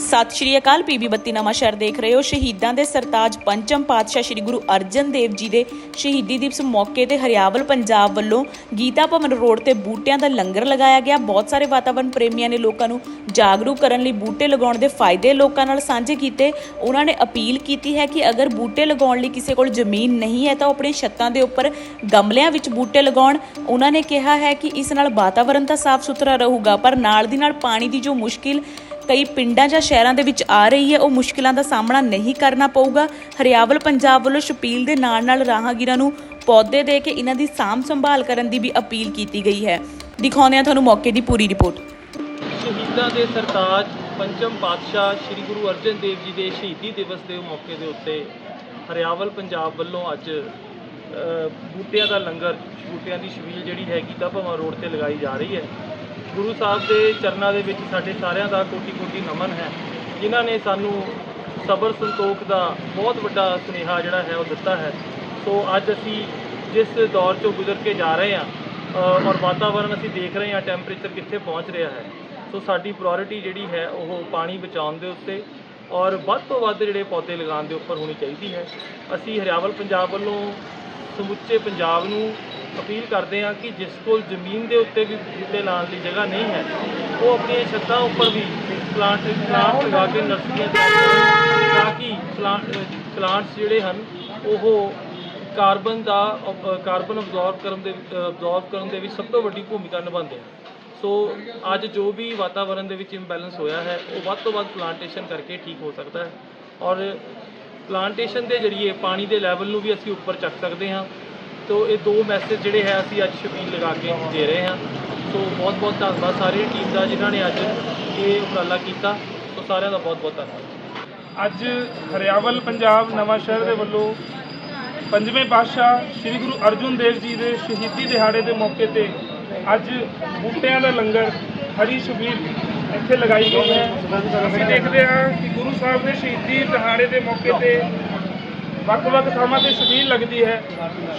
ਸਤਿ ਸ਼੍ਰੀ ਅਕਾਲ ਪੀਬੀ ਬੱਤੀ ਨਵਾਂ ਸ਼ਹਿਰ ਦੇਖ ਰਹੇ ਹੋ। ਸ਼ਹੀਦਾਂ ਦੇ ਸਰਤਾਜ ਪੰਚਮ ਪਾਤਸ਼ਾਹ ਸ੍ਰੀ ਗੁਰੂ ਅਰਜਨ ਦੇਵ ਜੀ ਦੇ ਸ਼ਹੀਦੀ ਦਿਵਸ ਮੌਕੇ ਤੇ ਹਰਿਆਵਲ ਪੰਜਾਬ ਵੱਲੋਂ ਗੀਤਾ ਭਵਨ ਰੋਡ ਤੇ ਬੂਟਿਆਂ ਦਾ ਲੰਗਰ ਲਗਾਇਆ ਗਿਆ। ਬਹੁਤ ਸਾਰੇ ਵਾਤਾਵਰਣ ਪ੍ਰੇਮੀਆਂ ਨੇ ਲੋਕਾਂ ਨੂੰ ਜਾਗਰੂਕ ਕਰਨ ਲਈ ਬੂਟੇ ਲਗਾਉਣ ਦੇ ਫਾਇਦੇ ਲੋਕਾਂ ਨਾਲ ਸਾਂਝੇ ਕੀਤੇ। ਉਹਨਾਂ ਨੇ ਅਪੀਲ ਕੀਤੀ ਹੈ ਕਿ ਅਗਰ ਬੂਟੇ ਲਗਾਉਣ ਲਈ ਕਿਸੇ ਕੋਲ ਜ਼ਮੀਨ ਨਹੀਂ ਹੈ ਤਾਂ ਉਹ ਆਪਣੀ ਛੱਤਾਂ ਦੇ ਉੱਪਰ ਗਮਲਿਆਂ ਵਿੱਚ ਬੂਟੇ ਲਗਾਉਣ। ਉਹਨਾਂ ਨੇ ਕਿਹਾ ਹੈ ਕਿ ਇਸ ਨਾਲ ਵਾਤਾਵਰਣ ਤਾਂ ਸਾਫ਼ ਸੁਥਰਾ ਰਹੂਗਾ, ਪਰ ਨਾਲ ਦੀ ਨਾਲ ਪਾਣੀ ਦੀ ਜੋ ਮੁਸ਼ਕਿਲ ਕਈ ਪਿੰਡਾਂ ਜਾਂ ਸ਼ਹਿਰਾਂ ਦੇ ਵਿੱਚ ਆ ਰਹੀ ਹੈ, ਉਹ ਮੁਸ਼ਕਿਲਾਂ ਦਾ ਸਾਹਮਣਾ ਨਹੀਂ ਕਰਨਾ ਪਊਗਾ। ਹਰਿਆਵਲ ਪੰਜਾਬ ਵੱਲੋਂ ਛਪੀਲ ਦੇ ਨਾਲ ਨਾਲ ਰਾਹਗੀਰਾਂ ਨੂੰ ਪੌਦੇ ਦੇ ਕੇ ਇਹਨਾਂ ਦੀ ਸਾਂਭ ਸੰਭਾਲ ਕਰਨ ਦੀ ਵੀ ਅਪੀਲ ਕੀਤੀ ਗਈ ਹੈ। ਦਿਖਾਉਂਦੇ ਹਾਂ ਤੁਹਾਨੂੰ ਮੌਕੇ ਦੀ ਪੂਰੀ ਰਿਪੋਰਟ। ਸ਼ਹੀਦਾਂ ਦੇ ਸਰਤਾਜ ਪੰਚਮ ਪਾਤਸ਼ਾਹ ਸ੍ਰੀ ਗੁਰੂ ਅਰਜਨ ਦੇਵ ਜੀ ਦੇ ਸ਼ਹੀਦੀ ਦਿਵਸ ਦੇ ਮੌਕੇ ਦੇ ਉੱਤੇ ਹਰਿਆਵਲ ਪੰਜਾਬ ਵੱਲੋਂ ਅੱਜ ਬੂਟਿਆਂ ਦਾ ਲੰਗਰ, ਬੂਟਿਆਂ ਦੀ ਛਬੀਲ ਜਿਹੜੀ ਹੈ ਗੀਤਾ ਭਵਾਂ ਰੋਡ ਤੇ ਲਗਾਈ ਜਾ ਰਹੀ ਹੈ। ਗੁਰੂ ਸਾਹਿਬ ਦੇ ਚਰਨਾਂ ਦੇ ਵਿੱਚ ਸਾਡੇ ਸਾਰਿਆਂ ਦਾ ਕੋਟੀ ਕੋਟੀ ਨਮਨ ਹੈ, ਜਿਨ੍ਹਾਂ ਨੇ ਸਾਨੂੰ ਸਬਰ ਸੰਤੋਖ ਦਾ ਬਹੁਤ ਵੱਡਾ ਸੁਨੇਹਾ ਜਿਹੜਾ ਹੈ ਉਹ ਦਿੱਤਾ ਹੈ। ਸੋ ਅੱਜ ਅਸੀਂ ਜਿਸ ਦੌਰ ਚੋਂ ਗੁਜ਼ਰ ਕੇ ਜਾ ਰਹੇ ਹਾਂ ਔਰ ਵਾਤਾਵਰਣ ਅਸੀਂ ਦੇਖ ਰਹੇ ਹਾਂ ਟੈਂਪਰੇਚਰ ਕਿੱਥੇ ਪਹੁੰਚ ਰਿਹਾ ਹੈ, ਸੋ ਸਾਡੀ ਪ੍ਰਾਇੋਰਟੀ ਜਿਹੜੀ ਹੈ ਉਹ ਪਾਣੀ ਬਚਾਉਣ ਦੇ ਉੱਤੇ ਔਰ ਵੱਧ ਤੋਂ ਵੱਧ ਜਿਹੜੇ ਪੌਦੇ ਲਗਾਉਣ ਦੇ ਉੱਪਰ ਹੋਣੀ ਚਾਹੀਦੀ ਹੈ। ਅਸੀਂ ਹਰਿਆਵਲ ਪੰਜਾਬ ਵੱਲੋਂ ਸਮੁੱਚੇ ਪੰਜਾਬ ਨੂੰ ਅਪੀਲ ਕਰਦੇ ਹਾਂ ਕਿ ਜਿਸ ਕੋਲ ਜ਼ਮੀਨ ਦੇ ਉੱਤੇ ਵੀ ਬੂਟੇ ਲਾਉਣ ਲਈ ਜਗ੍ਹਾ ਨਹੀਂ ਹੈ, ਉਹ ਆਪਣੀਆਂ ਛੱਤਾਂ ਉੱਪਰ ਵੀ ਪਲਾਂਟ ਪਲਾਂਟ ਲਗਾ ਕੇ ਨਰਸਰੀਆਂ ਤਿਆਰ ਤਾਂ ਕਿ ਪਲਾਂਟ ਪਲਾਂਟਸ ਜਿਹੜੇ ਹਨ, ਉਹ ਕਾਰਬਨ ਦਾ ਕਾਰਬਨ ਅਬਜ਼ੌਰਬ ਕਰਨ ਦੇ ਅਬਜ਼ੌਰਬ ਕਰਨ ਦੇ ਵਿੱਚ ਸਭ ਤੋਂ ਵੱਡੀ ਭੂਮਿਕਾ ਨਿਭਾਉਂਦੇ ਹਨ। ਸੋ ਅੱਜ ਜੋ ਵੀ ਵਾਤਾਵਰਣ ਦੇ ਵਿੱਚ ਇੰਬੈਲੈਂਸ ਹੋਇਆ ਹੈ, ਉਹ ਵੱਧ ਤੋਂ ਵੱਧ ਪਲਾਂਟੇਸ਼ਨ ਕਰਕੇ ਠੀਕ ਹੋ ਸਕਦਾ ਹੈ। ਔਰ ਪਲਾਂਟੇਸ਼ਨ ਦੇ ਜ਼ਰੀਏ ਪਾਣੀ ਦੇ ਲੈਵਲ ਨੂੰ ਵੀ ਅਸੀਂ ਉੱਪਰ ਚੱਕ ਸਕਦੇ ਹਾਂ। ਤੋ ਇਹ ਦੋ ਮੈਸੇਜ ਜਿਹੜੇ ਹੈ ਅਸੀਂ ਅੱਜ ਸ਼ਬੀਲ ਲਗਾ ਕੇ ਦੇ ਰਹੇ ਹਾਂ। ਸੋ ਬਹੁਤ ਬਹੁਤ ਧੰਨਵਾਦ ਸਾਰੀ ਟੀਮ ਦਾ ਜਿਨ੍ਹਾਂ ਨੇ ਅੱਜ ਇਹ ਉਪਰਾਲਾ ਕੀਤਾ। ਸੋ ਸਾਰਿਆਂ ਦਾ ਬਹੁਤ ਬਹੁਤ ਧੰਨਵਾਦ। ਅੱਜ ਹਰਿਆਵਲ ਪੰਜਾਬ ਨਵਾਂ ਸ਼ਹਿਰ ਦੇ ਵੱਲੋਂ ਪੰਜਵੇਂ ਪਾਤਸ਼ਾਹ ਸ੍ਰੀ ਗੁਰੂ ਅਰਜਨ ਦੇਵ ਜੀ ਦੇ ਸ਼ਹੀਦੀ ਦਿਹਾੜੇ ਦੇ ਮੌਕੇ ਤੇ ਅੱਜ ਬੂਟਿਆਂ ਦਾ ਲੰਗਰ ਹਰੀ ਸ਼ਬੀਲ ਇੱਥੇ ਲਗਾਈ ਗਈ ਹੈ। ਅਸੀਂ ਦੇਖਦੇ ਹਾਂ ਕਿ ਗੁਰੂ ਸਾਹਿਬ ਦੇ ਸ਼ਹੀਦੀ ਦਿਹਾੜੇ ਦੇ ਮੌਕੇ ਤੇ ਵੱਖ-ਵੱਖ ਥਾਵਾਂ ਤੇ ਸ਼ਬੀਲ ਲੱਗਦੀ ਹੈ।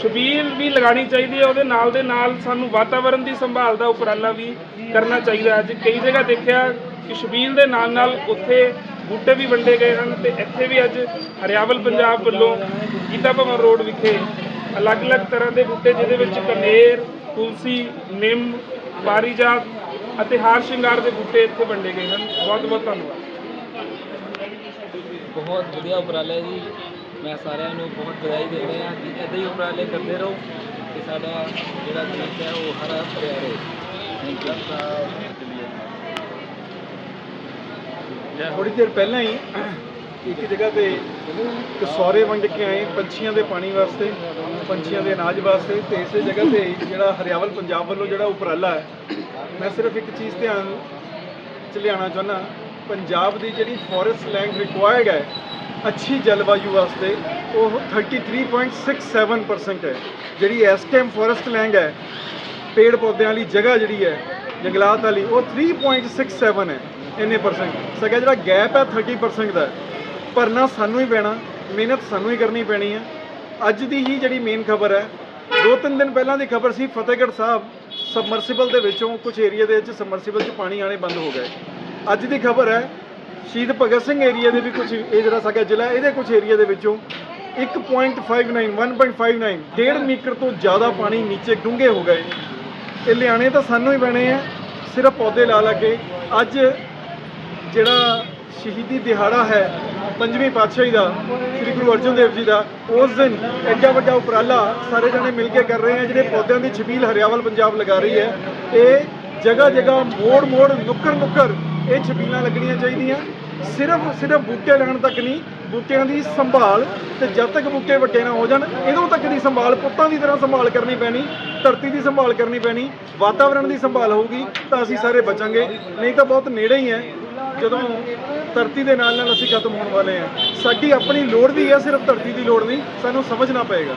ਸ਼ਬੀਲ ਵੀ ਲਗਾਣੀ ਚਾਹੀਦੀ ਹੈ, ਉਹਦੇ ਨਾਲ ਦੇ ਨਾਲ ਸਾਨੂੰ ਵਾਤਾਵਰਣ ਦੀ ਸੰਭਾਲ ਦਾ ਉਪਰਾਲਾ ਵੀ ਕਰਨਾ ਚਾਹੀਦਾ ਅੱਜ ਕਈ ਜਗ੍ਹਾ ਦੇਖਿਆ ਕਿ ਸ਼ਬੀਲ ਦੇ ਨਾਲ ਨਾਲ ਉੱਥੇ ਬੂਟੇ ਵੀ ਵੰਡੇ ਗਏ ਹਨ ਤੇ ਇੱਥੇ ਵੀ ਅੱਜ ਹਰਿਆਵਲ ਪੰਜਾਬ ਵੱਲੋਂ ਗੀਤਾ ਭਵਨ ਰੋਡ ਵਿਖੇ ਅਲੱਗ-ਅਲੱਗ ਤਰ੍ਹਾਂ ਦੇ ਬੂਟੇ, ਜਿਹਦੇ ਵਿੱਚ ਕਨੇਰ ਤੁਲਸੀ, ਨਿੰਮ, ਪਾਰੀਜਾਤ ਅਤੇ ਹਾਰ ਸ਼ਿੰਗਾਰ ਦੇ ਬੂਟੇ ਇੱਥੇ ਵੰਡੇ ਗਏ ਹਨ। ਬਹੁਤ-ਬਹੁਤ ਧੰਨਵਾਦ। ਬਹੁਤ ਵਧੀਆ ਉਪਰਾਲਾ ਹੈ ਜੀ। ਮੈਂ ਸਾਰਿਆਂ ਨੂੰ ਬਹੁਤ ਵਧਾਈ ਦੇ ਰਿਹਾ ਕਿ ਇੱਦਾਂ ਹੀ ਉਪਰਾਲੇ ਕਰਦੇ ਰਹੋ ਕਿ ਸਾਡਾ ਜਿਹੜਾ ਦੇਸ਼ ਹੈ ਉਹ ਹਰਾ ਭਰਿਆ ਰਹੇ। ਥੈਂਕ ਯੂ ਥੋੜੀ ਦੇਰ ਪਹਿਲਾਂ ਹੀ ਇੱਕ ਜਗ੍ਹਾ ਤੇ ਕਸੌਰੇ ਵੰਡ ਕੇ ਆਏ, ਪੰਛੀਆਂ ਦੇ ਪਾਣੀ ਵਾਸਤੇ, ਪੰਛੀਆਂ ਦੇ ਅਨਾਜ ਵਾਸਤੇ ਤੇ ਇਸੇ ਜਗ੍ਹਾ ਤੇ ਜਿਹੜਾ ਹਰਿਆਵਲ ਪੰਜਾਬ ਵੱਲੋਂ ਜਿਹੜਾ ਉਪਰਾਲਾ ਹੈ, ਮੈਂ ਸਿਰਫ ਇੱਕ ਚੀਜ਼ ਧਿਆਨ ਚ ਲਿਆਉਣਾ ਚਾਹੁੰਦਾ, ਪੰਜਾਬ ਦੀ ਜਿਹੜੀ ਫੋਰੈਸਟ ਲੈਂਡ ਰਿਕੁਆਇਰਡ ਹੈ ਅੱਛੀ ਜਲਵਾਯੂ ਵਾਸਤੇ, ਉਹ 33.67% ਹੈ। ਜਿਹੜੀ ਇਸ ਟਾਈਮ ਫੋਰੈਸਟ ਲੈਂਡ ਹੈ, ਪੇੜ ਪੌਦਿਆਂ ਵਾਲੀ ਜਗ੍ਹਾ ਜਿਹੜੀ ਹੈ, ਜੰਗਲਾਤ ਵਾਲੀ, ਉਹ 3.67 ਹੈ, ਇੰਨੇ ਪਰਸੈਂਟ ਸਗਾ ਜਿਹੜਾ ਗੈਪ ਹੈ 30% ਦਾ, ਭਰਨਾ ਸਾਨੂੰ ਹੀ ਪੈਣਾ, ਮਿਹਨਤ ਸਾਨੂੰ ਹੀ ਕਰਨੀ ਪੈਣੀ ਹੈ। ਅੱਜ ਦੀ ਹੀ ਜਿਹੜੀ ਮੇਨ ਖਬਰ ਹੈ ਦੋ ਤਿੰਨ ਦਿਨ ਪਹਿਲਾਂ ਦੀ ਖਬਰ ਸੀ, ਫਤਿਹਗੜ੍ਹ ਸਾਹਿਬ ਸਬਮਰਸੀਬਲ ਦੇ ਵਿੱਚੋਂ ਕੁਝ ਏਰੀਆ ਦੇ ਵਿੱਚ ਸਬਮਰਸੀਬਲ 'ਚ ਪਾਣੀ ਆਣੇ ਬੰਦ ਹੋ ਗਏ। ਅੱਜ ਦੀ ਖਬਰ ਹੈ ਸ਼ਹੀਦ ਭਗਤ ਸਿੰਘ ਏਰੀਆ ਦੇ ਵੀ ਕੁਝ ਇਹ ਜਿਹੜਾ ਸਾਡਾ ਜ਼ਿਲ੍ਹਾ ਇਹਦੇ ਕੁਝ ਏਰੀਆ ਦੇ ਵਿੱਚੋਂ 1.59 1.59 ਡੇਢ ਮੀਟਰ ਤੋਂ ਜ਼ਿਆਦਾ ਪਾਣੀ ਨੀਚੇ ਡੂੰਘੇ ਹੋ ਗਏ ਇਹ ਲਿਆਣੇ ਤਾਂ ਸਾਨੂੰ ਹੀ ਪੈਣੇ ਆ, ਸਿਰਫ ਪੌਦੇ ਲਾ ਲਾ ਕੇ। ਅੱਜ ਜਿਹੜਾ ਸ਼ਹੀਦੀ ਦਿਹਾੜਾ ਹੈ, ਪੰਜਵੀਂ ਪਾਤਸ਼ਾਹੀ ਦਾ, ਸ੍ਰੀ ਗੁਰੂ ਅਰਜਨ ਦੇਵ ਜੀ ਦਾ, ਉਸ ਦਿਨ ਐਡਾ ਵੱਡਾ ਉਪਰਾਲਾ ਸਾਰੇ ਜਣੇ ਮਿਲ ਕੇ ਕਰ ਰਹੇ ਆ, ਜਿਹੜੇ ਪੌਦਿਆਂ ਦੀ ਛਬੀਲ ਹਰਿਆਵਲ ਪੰਜਾਬ ਲਗਾ ਰਹੀ ਹੈ। ਇਹ ਜਗ੍ਹਾ ਜਗ੍ਹਾ ਮੋੜ ਮੋੜ ਨੁੱਕਰ ਨੁੱਕਰ ਇਹ ਛਬੀਲਾਂ ਲੱਗਣੀਆਂ ਚਾਹੀਦੀਆਂ। ਸਿਰਫ ਸਿਰਫ ਬੂਟੇ ਲਾਉਣ ਤੱਕ ਨਹੀਂ, ਬੂਟਿਆਂ ਦੀ ਸੰਭਾਲ ਤੇ ਜਦ ਤੱਕ ਬੂਟੇ ਵੱਡੇ ਨਾ ਹੋ ਜਾਣ ਇਦੋਂ ਤੱਕ ਦੀ ਸੰਭਾਲ ਪੁੱਤਾਂ ਦੀ ਤਰ੍ਹਾਂ ਸੰਭਾਲ ਕਰਨੀ ਪੈਣੀ, ਧਰਤੀ ਦੀ ਸੰਭਾਲ ਕਰਨੀ ਪੈਣੀ ਵਾਤਾਵਰਣ ਦੀ ਸੰਭਾਲ ਹੋਊਗੀ ਤਾਂ ਅਸੀਂ ਸਾਰੇ ਬਚਾਂਗੇ। ਨਹੀਂ ਤਾਂ ਬਹੁਤ ਨੇੜੇ ਹੀ ਹੈ। ਜਦੋਂ ਧਰਤੀ ਦੇ ਨਾਲ ਨਾਲ ਅਸੀਂ ਖਤਮ ਹੋਣ ਵਾਲੇ ਹਾਂ। ਸਾਡੀ ਆਪਣੀ ਲੋੜ ਵੀ ਹੈ, ਸਿਰਫ ਧਰਤੀ ਦੀ ਲੋੜ ਨਹੀਂ, ਸਾਨੂੰ ਸਮਝਣਾ ਪਏਗਾ।